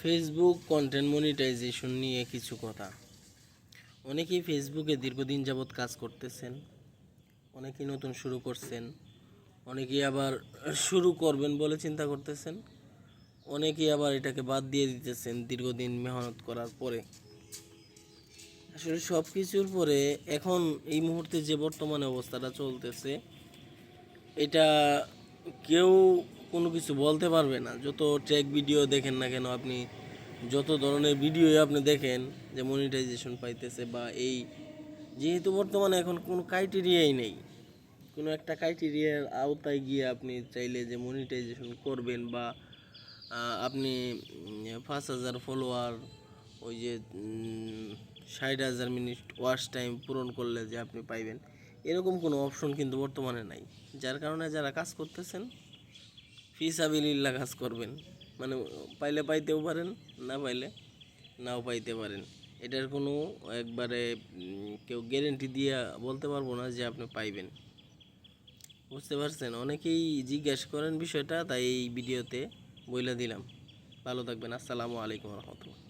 Facebook content monetization নিয়ে কিছু কথা। অনেকেই ফেসবুকে দীর্ঘদিন যাবৎ কাজ করতেছেন, অনেকেই নতুন শুরু করছেন, অনেকেই আবার শুরু করবেন বলে চিন্তা করতেছেন, অনেকেই আবার এটাকে বাদ দিয়ে দিতেছেন দীর্ঘদিন মেহনত করার পরে। আসলে সব কিছুর পরে এখন এই মুহূর্তে যে বর্তমানে অবস্থাটা চলতেছে, এটা কেউ কোনো কিছু বলতে পারবে না। যত ট্র্যাক ভিডিও দেখেন না কেন, আপনি যত ধরনের ভিডিও আপনি দেখেন যে মনিটাইজেশন পাইতেছে বা এই, যেহেতু বর্তমানে এখন কোনো ক্রাইটেরিয়াই নেই। কোনো একটা ক্রাইটেরিয়ার আওতায় গিয়ে আপনি চাইলে যে মনিটাইজেশন করবেন বা আপনি পাঁচ হাজার ফলোয়ার ওই যে ষাট হাজার মিনিট ওয়াচ টাইম পূরণ করলে যে আপনি পাইবেন, এরকম কোনো অপশন কিন্তু বর্তমানে নাই। যার কারণে যারা কাজ করতেছেন ফিসাবিল্লা কাজ করবেন। মানে পাইলে পাইতেও পারেন, না পাইলে নাও পাইতে পারেন। এটার কোনো একবারে কেউ গ্যারেন্টি দিয়ে বলতে পারব না যে আপনি পাইবেন। বুঝতে পারছেন? অনেকেই জিজ্ঞেস করেন বিষয়টা, তাই এই ভিডিওতে বইলে দিলাম। ভালো থাকবেন। আসসালামু আলাইকুম রহমতুল্লাহ।